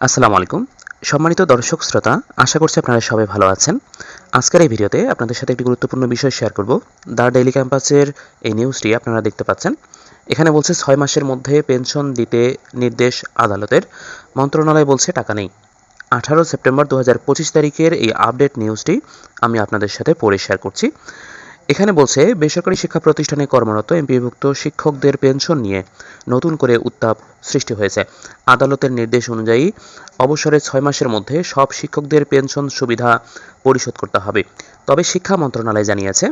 আসসালামু আলাইকুম। সম্মানিত দর্শক, শ্রোতা, আশা করছি আপনারা সবাই ভালো আছেন। আজকের এই ভিডিওতে আপনাদের সাথে একটি গুরুত্বপূর্ণ বিষয় শেয়ার করব। দ্য ডেইলি ক্যাম্পাসের এই নিউজটি আপনারা দেখতে পাচ্ছেন। এখানে বলছে, ছয় মাসের মধ্যে পেনশন দিতে নির্দেশ আদালতের। মন্ত্রণালয় বলছে, টাকা নেই। আঠারো সেপ্টেম্বর দু হাজার পঁচিশ তারিখের এই আপডেট নিউজটি আমি আপনাদের সাথে পড়ে শেয়ার করছি। এখানে বলছে, বেসরকারি শিক্ষা প্রতিষ্ঠানে কর্মরত এমপিভুক্ত শিক্ষকদের পেনশন নিয়ে নতুন করে উত্তাপ সৃষ্টি হয়েছে। আদালতের নির্দেশ অনুযায়ী অবসরের ছয় মাসের মধ্যে সব শিক্ষকদের পেনশন সুবিধা পরিশোধ করতে হবে। তবে শিক্ষা মন্ত্রণালয় জানিয়েছে,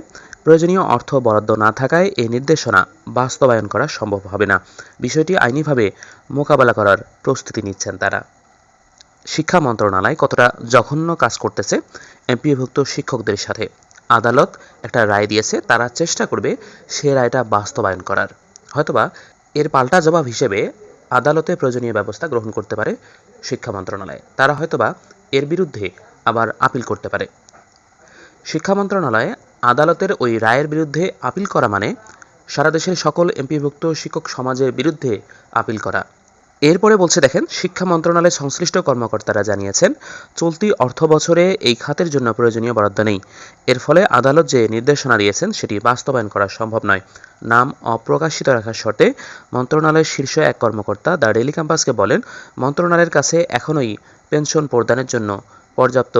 প্রয়োজনীয় অর্থ বরাদ্দ না থাকায় এই নির্দেশনা বাস্তবায়ন করা সম্ভব হবে না। বিষয়টি আইনিভাবে মোকাবেলা করার প্রস্তুতি নিচ্ছেন তারা। শিক্ষা মন্ত্রণালয় কতটা জঘন্য কাজ করতেছে এমপিভুক্ত শিক্ষকদের সাথে? আদালত একটা রায় দিয়েছে, তারা চেষ্টা করবে সে রায়টা বাস্তবায়ন করার। হয়তোবা এর পাল্টা জবাব হিসেবে আদালতে প্রয়োজনীয় ব্যবস্থা গ্রহণ করতে পারে শিক্ষা মন্ত্রণালয়। তারা হয়তোবা এর বিরুদ্ধে আবার আপিল করতে পারে। শিক্ষা মন্ত্রণালয় আদালতের ওই রায়ের বিরুদ্ধে আপিল করা মানে সারা দেশের সকল এমপিভুক্ত শিক্ষক সমাজের বিরুদ্ধে আপিল করা। এরপরে বলছে, দেখেন, শিক্ষা মন্ত্রণালয়ের সংশ্লিষ্ট কর্মকর্তারা জানিয়েছেন, চলতি অর্থ বছরে এই খাতের জন্য প্রয়োজনীয় বরাদ্দ নেই। এর ফলে আদালত যে নির্দেশনা দিয়েছেন, সেটি বাস্তবায়ন করা সম্ভব নয়। নাম অপ্রকাশিত রাখার শর্তে মন্ত্রণালয়ের শীর্ষ এক কর্মকর্তা দ্য ডেলি ক্যাম্পাসকে বলেন, মন্ত্রণালয়ের কাছে এখনই পেনশন প্রদানের জন্য পর্যাপ্ত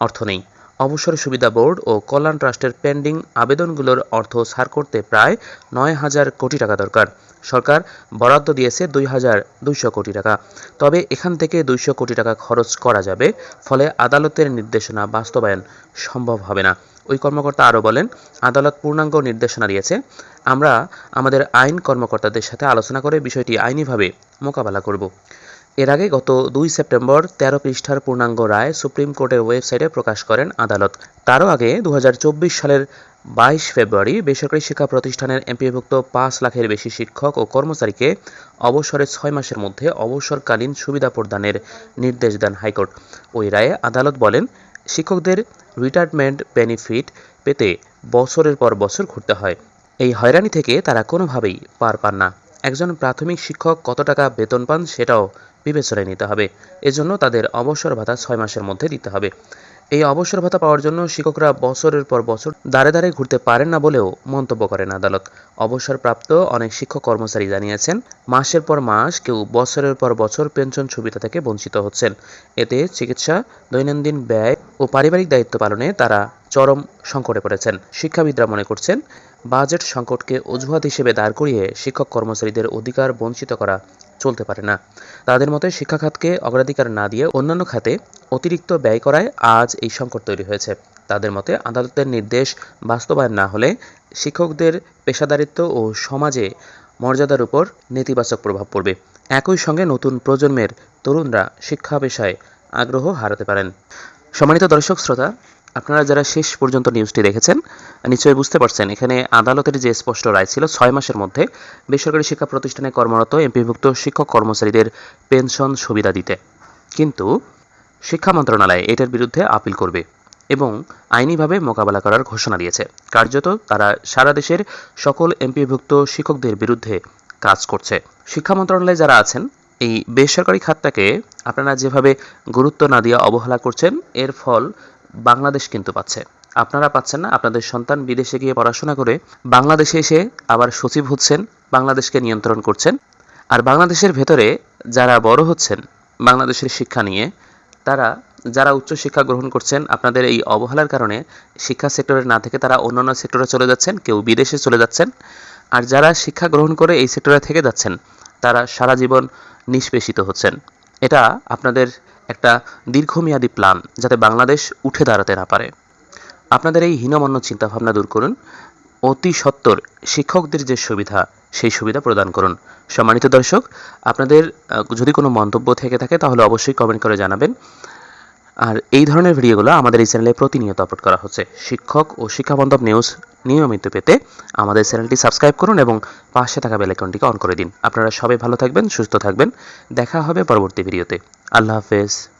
অর্থ নেই। অবসর সুবিধা বোর্ড ও কল্যাণ ট্রাস্টের পেন্ডিং আবেদনগুলোর অর্থ ছাড় করতে প্রায় নয় হাজার কোটি টাকা দরকার। সরকার বরাদ্দ দিয়েছে দুই হাজার দুইশো কোটি টাকা। তবে এখান থেকে দুইশো কোটি টাকা খরচ করা যাবে, ফলে আদালতের নির্দেশনা বাস্তবায়ন সম্ভব হবে না। ওই কর্মকর্তা আরও বলেন, আদালত পূর্ণাঙ্গ নির্দেশনা দিয়েছে। আমরা আমাদের আইন কর্মকর্তাদের সাথে আলোচনা করে বিষয়টি আইনিভাবে মোকাবেলা করব। এর আগে গত দুই সেপ্টেম্বর তেরো পৃষ্ঠার পূর্ণাঙ্গ রায় সুপ্রিম কোর্টের ওয়েবসাইটে প্রকাশ করেন আদালত। তারও আগে দু হাজার চব্বিশ সালের বাইশ ফেব্রুয়ারি বেসরকারি শিক্ষা প্রতিষ্ঠানের এমপিভুক্ত পাঁচ লাখের বেশি শিক্ষক ও কর্মচারীকে অবসরের ছয় মাসের মধ্যে অবসরকালীন সুবিধা প্রদানের নির্দেশ দেন হাইকোর্ট। ওই রায়ে আদালত বলেন, শিক্ষকদের রিটায়ারমেন্ট বেনিফিট পেতে বছরের পর বছর ঘুরতে হয়। এই হয়রানি থেকে তারা কোনোভাবেই পার পান না। একজন প্রাথমিক শিক্ষক কত টাকা বেতন পান সেটাও বিবেচনায় নিতে হবে। এজন্য তাদের অবসর ভাতা ছয় মাসের মধ্যে দিতে হবে। এই অবসর ভাতা পাওয়ার জন্য শিক্ষকরা বছরের পর বছর দাঁড়ে দাঁড়ে ঘুরতে পারেন না বলেও মন্তব্য করেন আদালত। অবসরপ্রাপ্ত অনেক শিক্ষক কর্মচারী জানিয়েছেন, মাসের পর মাস কেউ বছরের পর বছর পেনশন সুবিধা থেকে বঞ্চিত হচ্ছেন। এতে চিকিৎসা, দৈনন্দিন ব্যয় ও পারিবারিক দায়িত্ব পালনে তারা চরম সংকটে পড়েছেন। শিক্ষাবিদরা মনে করছেন, বাজেট সংকটকে অজুহাত হিসেবে দাঁড় করিয়ে শিক্ষক কর্মচারীদের অধিকার বঞ্চিত করা চলতে পারে না। তাদের মতে শিক্ষা খাতকে অগ্রাধিকার না দিয়ে অন্যান্য খাতে অতিরিক্ত ব্যয় করায় আজ এই সংকট তৈরি হয়েছে। তাদের মতে আদালতের নির্দেশ বাস্তবায়ন না হলে শিক্ষকদের পেশাদারিত্ব ও সমাজে মর্যাদার উপর নেতিবাচক প্রভাব পড়বে। একই সঙ্গে নতুন প্রজন্মের তরুণরা শিক্ষা পেশায় আগ্রহ হারাতে পারেন। সম্মানিত দর্শক, শ্রোতা আপনারা যারা শেষ পর্যন্ত নিউজটি দেখেছেন, নিশ্চয়ই বুঝতে পারছেন, এখানে আদালতের যে স্পষ্ট রায় ছিল, ছয় মাসের মধ্যে বেসরকারি শিক্ষা প্রতিষ্ঠানে কর্মরত এমপিভুক্ত শিক্ষক কর্মচারীদের পেনশন সুবিধা দিতে। কিন্তু শিক্ষা মন্ত্রণালয় এটার বিরুদ্ধে আপিল করবে এবং আইনিভাবে মোকাবেলা করার ঘোষণা দিয়েছে। কার্যত তারা সারা দেশের সকল এমপিভুক্ত শিক্ষকদের বিরুদ্ধে কাজ করছে। শিক্ষা মন্ত্রণালয়ে যারা আছেন, এই বেসরকারি খাতটাকে আপনারা যেভাবে গুরুত্ব না দিয়ে অবহেলা করছেন, এর ফল বাংলাদেশ কিন্তু পাচ্ছে। আপনারা পাচ্ছেন না, আপনাদের সন্তান বিদেশে গিয়ে পড়াশোনা করে বাংলাদেশে এসে আবার সচিব হচ্ছেন, বাংলাদেশকে নিয়ন্ত্রণ করছেন। আর বাংলাদেশের ভেতরে যারা বড় হচ্ছেন, বাংলাদেশের শিক্ষা নিয়ে, তারা যারা উচ্চশিক্ষা গ্রহণ করছেন, আপনাদের এই অবহেলার কারণে শিক্ষা সেক্টরে না থেকে তারা অন্যান্য সেক্টরে চলে যাচ্ছেন, কেউ বিদেশে চলে যাচ্ছেন। আর যারা শিক্ষা গ্রহণ করে এই সেক্টরে থেকে যাচ্ছেন, তারা সারা জীবন নিষ্পেষিত হচ্ছেন। এটা আপনাদের একটা দীর্ঘমেয়াদী প্ল্যান যাতে বাংলাদেশ উঠে দাঁড়াতে না পারে। আপনাদের এই হীনমান্য চিন্তাভাবনা দূর করুন। অতি সত্বর শিক্ষকদের যে সুবিধা, সেই সুবিধা প্রদান করুন। সম্মানিত দর্শক, আপনাদের যদি কোনো মন্তব্য থেকে থাকে তাহলে অবশ্যই কমেন্ট করে জানাবেন। আর এই ধরনের ভিডিওগুলো আমাদের এই চ্যানেলে প্রতিনিয়ত আপলোড করা হচ্ছে। শিক্ষক ও শিক্ষাবন্ধব নিউজ নিয়মিত পেতে আমাদের চ্যানেলটি সাবস্ক্রাইব করুন এবং পাশে থাকা বেলাইকনটিকে অন করে দিন। আপনারা সবাই ভালো থাকবেন, সুস্থ থাকবেন। দেখা হবে পরবর্তী ভিডিওতে। আল্লাহ হাফেজ।